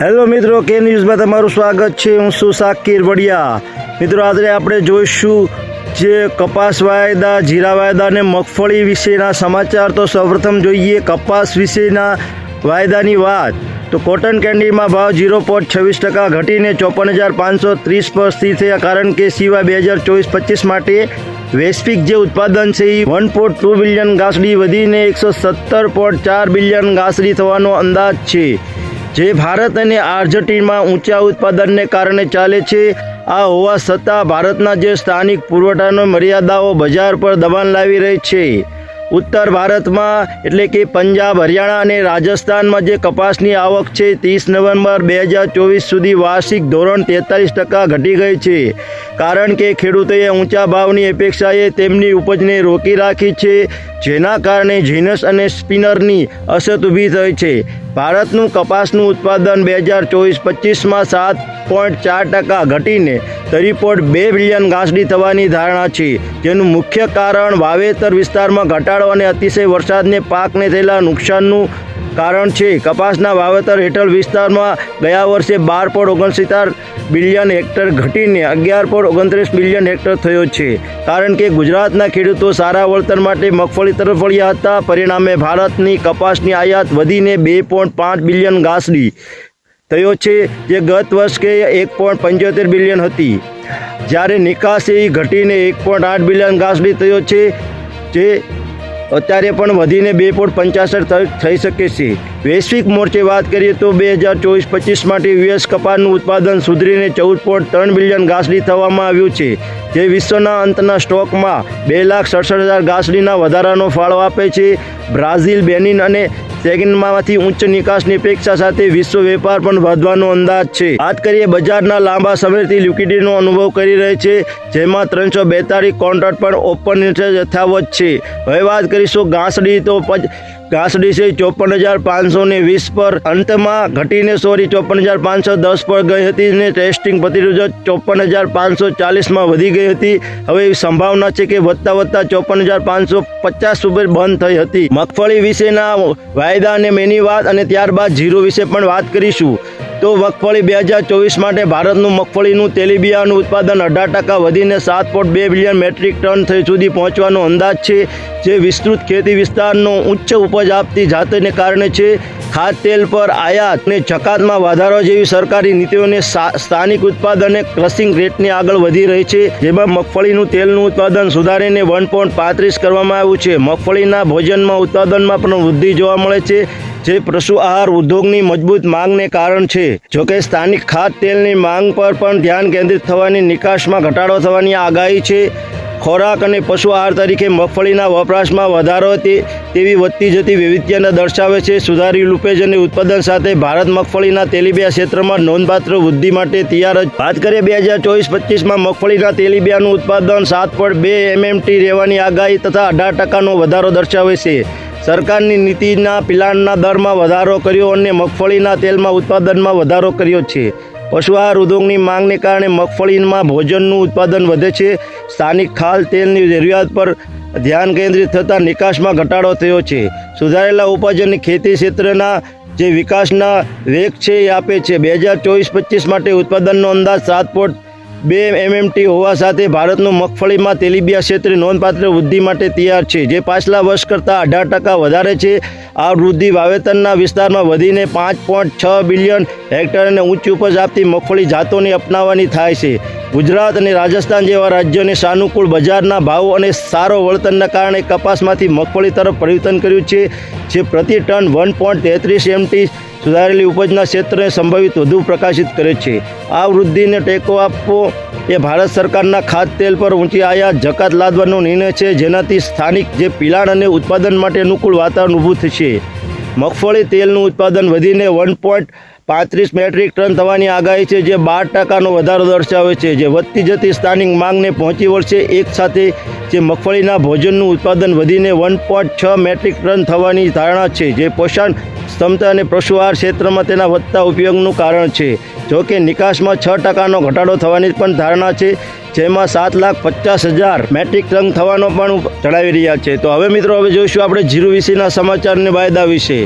Hello મિત્રો, કે ન્યૂઝમાં તમારું સ્વાગત છે. હું છું સાકીર વડિયા. મિત્રો, આજે આપણે જોઈશું જે કપાસ વાયદા, જીરા વાયદા અને મગફળી વિશેના સમાચાર. તો સૌપ્રથમ જોઈએ કપાસ વિશેના વાયદાની વાત. તો કોટન કેન્ડીમાં ભાવ ઝીરો પોઈન્ટ છવ્વીસ ટકા ઘટીને ચોપન હજાર પાંચસો ત્રીસ પર સ્થિર થયા, કારણ કે સિવાય બે હજાર ચોવીસ પચીસ માટે વૈશ્વિક જે ઉત્પાદન છે એ વન પોઈન્ટ ટુ બિલિયન ઘાસડી વધીને એકસો સત્તર પોઈન્ટ ચાર બિલિયન ઘાસડી થવાનો અંદાજ છે. જે ભારત અને આર્જેન્ટિનામાં ઊંચા ઉત્પાદનને કારણે ચાલે છે, આ હોવા છતાં ભારતના જે સ્થાનિક પુરવઠાનો મર્યાદાઓ બજાર પર દબાણ લાવી રહી છે. ઉત્તર ભારતમાં એટલે કે પંજાબ, હરિયાણા અને રાજસ્થાનમાં જે કપાસની આવક છે, ત્રીસ નવેમ્બર બે હજાર ચોવીસ સુધી વાર્ષિક ધોરણ તેતાલીસ ટકા ઘટી ગઈ છે. કારણ કે ખેડૂતોએ ઊંચા ભાવની અપેક્ષાએ તેમની ઉપજને રોકી રાખી છે, જેના કારણે જીનસ અને સ્પિનરની અછત ઊભી થઈ છે. ભારતનું કપાસનું ઉત્પાદન બે હજાર ચોવીસ પચીસમાં સાત પોઈન્ટ ચાર ટકા ઘટીને ત્રી પોઈન્ટ બે બિલિયન ઘાસડી થવાની ધારણા છે, જેનું મુખ્ય કારણ વાવેતર વિસ્તારમાં ઘટાડો અને અતિશય વરસાદને પાકને થયેલા નુકસાનનું કારણ છે. કપાસના વાવેતર હેઠળ વિસ્તારમાં ગયા વર્ષે બાર પોઈન્ટ ઓગણસિત્તેર બિલિયન હેક્ટર ઘટીને અગિયાર પોઈન્ટ ઓગણત્રીસ બિલિયન હેક્ટર થયો છે. કારણ કે ગુજરાતના ખેડૂતો સારા વળતર માટે મગફળી તરફ વળ્યા હતા. પરિણામે ભારતની કપાસની આયાત વધીને બે પોઈન્ટ પાંચ બિલિયન ઘાસડી થયો છે, જે ગત વર્ષ કે એક પોઈન્ટ પંચોતેર બિલિયન હતી. જ્યારે નિકાસ એ ઘટીને એક પોઈન્ટ આઠ બિલિયન ઘાસડી થયો છે, જે અત્યારે પણ વધીને બે પોઈન્ટ પંચાસઠ થઈ શકે છે. વૈશ્વિક મોરચે વાત કરીએ તો બે હજાર ચોવીસ પચીસ માટે યુએસ કપાસનું ઉત્પાદન સુધરીને ચૌદ પોઈન્ટ ત્રણ બિલિયન ઘાસડી થવામાં આવ્યું છે, જે વિશ્વના અંતના સ્ટોકમાં બે લાખ સડસઠ હજાર ઘાસડીના વધારાનો ફાળો આપે છે. બ્રાઝિલ, બેનિન અને સેગનમાંથી ઉચ્ચ નિકાસની અપેક્ષા સાથે વિશ્વ વેપાર પણ વધવાનો અંદાજ છે. વાત કરીએ બજારના લાંબા સમયથી લિક્વિડિટીનો અનુભવ કરી રહી છે, જેમાં ત્રણસો બેતાલીસ કોન્ટ્રાક્ટ પણ ઓપન યથાવત છે. હવે વાત કરીશું ઘાસડી તો છે ચોપન હજાર પાંચસો ને વીસ પર અંતમાં ઘટીને સોરી ચોપન હજાર પાંચસો દસ પર ગઈ હતી ને ટેસ્ટિંગ પ્રતિરોધક ચોપન હજાર પાંચસો ચાલીસમાં વધી ગઈ હતી. હવે એવી સંભાવના છે કે વધતા વધતા ચોપન હજાર પાંચસો પચાસ ઉપર બંધ થઈ હતી. મગફળી વિશેના વાયદા અને મેની વાત અને ત્યારબાદ જીરો વિશે પણ વાત કરીશું. તો મગફળી બે હજાર ચોવીસ માટે ભારતનું મગફળીનું તેલીબિયાનું ઉત્પાદન અઢાર ટકા વધીને સાત પોઈન્ટ બે બિલિયન મેટ્રિક ટન થઈ સુધી પહોંચવાનો અંદાજ છે, જે વિસ્તૃત ખેતી વિસ્તારનો ઉચ્ચ ઉપજ આપતી જાતને કારણે છે. ખાદ્ય તેલ પર આયાત અને જકાતમાં વધારો જેવી સરકારી નીતિઓને સ્થાનિક ઉત્પાદન ક્રસિંગ રેટની આગળ વધી રહી છે, જેમાં મગફળીનું તેલનું ઉત્પાદન સુધારીને વન પોઈન્ટ પાંત્રીસ કરવામાં આવ્યું છે. મગફળીના ભોજનમાં ઉત્પાદનમાં પણ વૃદ્ધિ જોવા મળે છે, જે પશુ આહાર ઉદ્યોગની મજબૂત માંગને કારણ છે. જોકે સ્થાનિક ખાદ્ય તેલની માંગ પર પણ ધ્યાન કેન્દ્રિત થવાની નિકાસમાં ઘટાડો થવાની આગાહી છે. ખોરાક અને પશુ આહાર તરીકે મગફળીના વપરાશમાં વધારો તેવી વધતી જતી વૈવિધ્યને દર્શાવે છે. સુધારી લૂપેજ અને ઉત્પાદન સાથે ભારત મગફળીના તેલીબિયા ક્ષેત્રમાં નોંધપાત્ર વૃદ્ધિ માટે તૈયાર જ. વાત કરીએ બે હજાર ચોવીસ પચીસમાં મગફળીના તેલીબિયાનું ઉત્પાદન સાત પોઈન્ટ બે એમએમટી રહેવાની આગાહી તથા અઢાર ટકાનો વધારો દર્શાવે છે. સરકારની નીતિના પિલાણના દરમાં વધારો કર્યો અને મગફળીના તેલમાં ઉત્પાદનમાં વધારો કર્યો છે. પશુ આહાર ઉદ્યોગની માંગને કારણે મગફળીમાં ભોજનનું ઉત્પાદન વધે છે. સ્થાનિક ખાલ તેલની જરૂરિયાત પર ધ્યાન કેન્દ્રિત થતાં નિકાસમાં ઘટાડો થયો છે. સુધારેલા ઉપજ અને ખેતી ક્ષેત્રના જે વિકાસના વેગ છે એ આપે છે. બે હજાર ચોવીસ પચીસ માટે ઉત્પાદનનો અંદાજ સાત પોઈન્ટ બે એમએમટી હોવા સાથે ભારતનું મગફળીમાં તેલીબિયા ક્ષેત્રે નોંધપાત્ર વૃદ્ધિ માટે તૈયાર છે. જે પાછલા વર્ષ કરતાં અઢાર ટકા વધારે છે. આ વૃદ્ધિ વાવેતરના વિસ્તારમાં વધીને પાંચ પોઈન્ટ છ બિલિયન હેક્ટર અને ઉચ્ચ ઉપજ આપતી મગફળી જાતોની અપનાવવાની થાય છે. ગુજરાત અને રાજસ્થાન જેવા રાજ્યોને સાનુકૂળ બજારના ભાવો અને સારો વળતરના કારણે કપાસમાંથી મગફળી તરફ પરિવર્તન કર્યું છે, જે પ્રતિ ટન વન પોઈન્ટ તેત્રીસ એમટી સુધારેલી ઉપજના ક્ષેત્રને સંભવિત વધુ પ્રકાશિત કરે છે. આ વૃદ્ધિને ટેકો આપવો એ ભારત સરકારના ખાદ્ય તેલ પર ઊંચી આયાત જકાત લાદવાનો નિર્ણય છે, જેનાથી સ્થાનિક જે પિલાણ અને ઉત્પાદન માટે અનુકૂળ વાતાવરણ ઊભું થશે. મગફળી તેલનું ઉત્પાદન વધીને વન પોઈન્ટ પાંત્રીસ મેટ્રિક ટન થવાની આગાહી છે, જે બાર ટકાનો વધારો દર્શાવે છે. જે વધતી જતી સ્થાનિક માંગને પહોંચી વળશે એક સાથે, જે મગફળીના ભોજનનું ઉત્પાદન વધીને વન પોઈન્ટ છ મેટ્રિક ટન થવાની ધારણા છે. જે પોષણ, ક્ષમતા અને પશુઆહાર ક્ષેત્રમાં તેના વધતા ઉપયોગનું કારણ છે. જો કે નિકાસમાં છ ટકાનો ઘટાડો થવાની પણ ધારણા છે, જેમાં સાત લાખ પચાસ હજાર મેટ્રિક ટન થવાનો પણ જણાવી રહ્યા છે. તો હવે મિત્રો, હવે જોઈશું આપણે જીરું વિશેના સમાચારને વાયદા વિશે.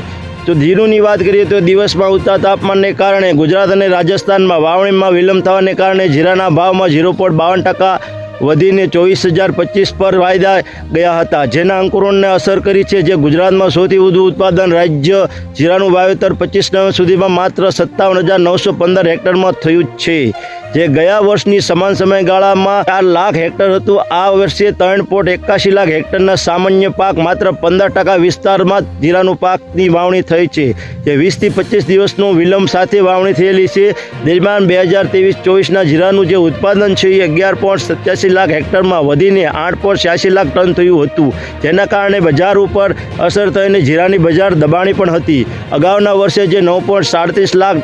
તો જીરુની વાત કરીએ તો દિવસમાં ઉગતા તાપમાનને કારણે ગુજરાત અને રાજસ્થાનમાં વાવણીમાં વિલંબ થવાને કારણે જીરાના ભાવમાં ઝીરો પોઈન્ટ બાવન ટકા વધીને ચોવીસ હજાર પચીસ પર વાયદા ગયા હતા. જેના અંકુરોને અસર કરી છે જે ગુજરાતમાં સૌથી વધુ ઉત્પાદન રાજ્ય જીરાનું વાવેતર પચીસ નવેમ્બર સુધીમાં માત્ર સત્તાવન હજાર નવસો પંદર હેક્ટરમાં થયું છે. જે ગયા વર્ષની સમાન સમયગાળામાં ચાર લાખ હેક્ટર હતું, આ વર્ષે ત્રણ પોઈન્ટ એકાશી લાખ હેક્ટરના સામાન્ય પાક માત્ર પંદર ટકા વિસ્તારમાં જીરાનું પાકની વાવણી થઈ છે, જે વીસથી પચીસ દિવસનો વિલંબ સાથે વાવણી થયેલી છે. દરમિયાન બે હજાર ત્રેવીસ ચોવીસના જીરાનું જે ઉત્પાદન છે એ અગિયાર પોઈન્ટ સત્યાસી લાખ હેક્ટરમાં વધીને આઠ પોઈન્ટ છ્યાસી લાખ ટન થયું હતું. જેના કારણે બજાર ઉપર અસર થઈને જીરાની બજાર દબાણી પણ હતી. અગાઉના વર્ષે જે નવ પોઈન્ટ સાડત્રીસ લાખ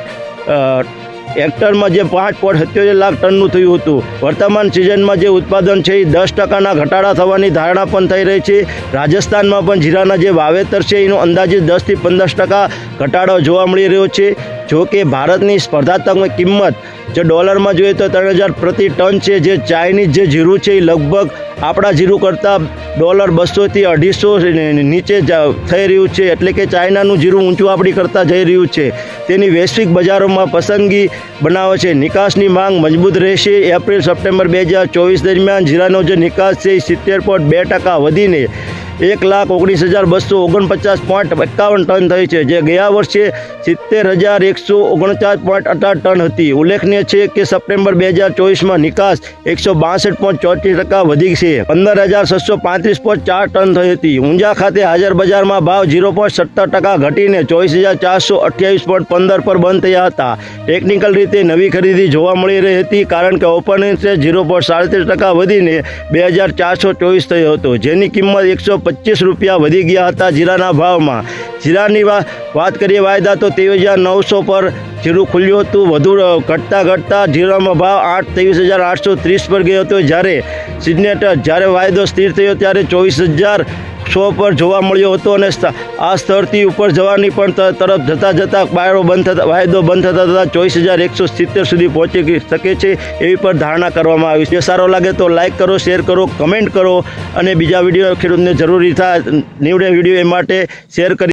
હેક્ટરમાં જે પાંચ પોઈન્ટ સત્યોતેર લાખ ટનનું થયું હતું. વર્તમાન સિઝનમાં જે ઉત્પાદન છે એ દસ ટકાના ઘટાડા થવાની ધારણા પણ થઈ રહી છે. રાજસ્થાનમાં પણ જીરાના જે વાવેતર છે એનો અંદાજે દસથી પંદર ટકા ઘટાડો જોવા મળી રહ્યો છે. જો કે ભારતની સ્પર્ધાત્મક કિંમત, જો ડોલરમાં જોઈએ તો ત્રણ હજાર પ્રતિ ટન છે. જે ચાઇનીઝ જે જીરું છે એ લગભગ આપણા જીરું કરતાં ડોલર બસોથી અઢીસો નીચે થઈ રહ્યું છે. એટલે કે ચાઇનાનું જીરું ઊંચું આપણી કરતાં જઈ રહ્યું છે. તેની વૈશ્વિક બજારોમાં પસંદગી બનાવે છે. નિકાસની માંગ મજબૂત રહેશે. એપ્રિલ, સપ્ટેમ્બર બે હજાર ચોવીસ દરમિયાન જીરાનો જે નિકાસ છે એ સિત્તેર પોઈન્ટ બે ટકા વધીને એક લાખ ઓગણીસ હજાર બસો ઓગણપચાસ પોઈન્ટ એકાવન ટન થઈ છે. જે ગયા વર્ષે સિત્તેર હજાર એકસો ઓગણચાસ પોઈન્ટ અઢાર ટન હતી. ઉલ્લેખનીય છે કે સપ્ટેમ્બર બે હજાર ચોવીસમાં નિકાસ એકસો બાસઠ પોઈન્ટ ચોત્રીસ ટકા વધી છે. પંદર હજાર છસો પાંત્રીસ પોઈન્ટ ચાર ટન થઈ હતી. ઊંઝા ખાતે હાજર બજારમાં ભાવ ઝીરો પોઈન્ટ સત્તર ટકા ઘટીને ચોવીસ હજાર ચારસો અઠ્યાવીસ પોઈન્ટ પંદર પર બંધ થયા હતા. ટેકનિકલ રીતે નવી ખરીદી જોવા મળી રહી હતી કારણ કે ઓપન ઇન્ટરેસ્ટ ઝીરો પોઈન્ટ સાડત્રીસ ટકા વધીને બે હજાર ચારસો ચોવીસ થયો હતો. જેની કિંમત એકસો પચીસ રૂપિયા વધી ગયા હતા જીરાના ભાવમાં. જીરાની વાત કરીએ વાયદા તો ત્રેવીસ હજાર નવસો પર જીરું ખુલ્યું હતું. વધુ ઘટતા ઘટતા જીરામાં ભાવ આઠ, ત્રેવીસ હજાર આઠસો ત્રીસ પર ગયો હતો. જ્યારે સિગ્નેટર જ્યારે વાયદો સ્થિર થયો ત્યારે ચોવીસ હજાર સો પર જોવા મળ્યો હતો અને આ સ્થળથી ઉપર જવાની પણ તરફ જતાં જતાં વાયરો બંધ થતા, વાયદો બંધ થતાં થતાં ચોવીસ હજાર એકસો સિત્તેર સુધી પહોંચી શકે છે એવી પણ ધારણા કરવામાં આવી છે. સારો લાગે તો લાઇક કરો, શેર કરો, કમેન્ટ કરો અને બીજા વીડિયો ખેડૂતને જરૂરી થાય, નીવડે વીડિયો એ માટે શેર કરી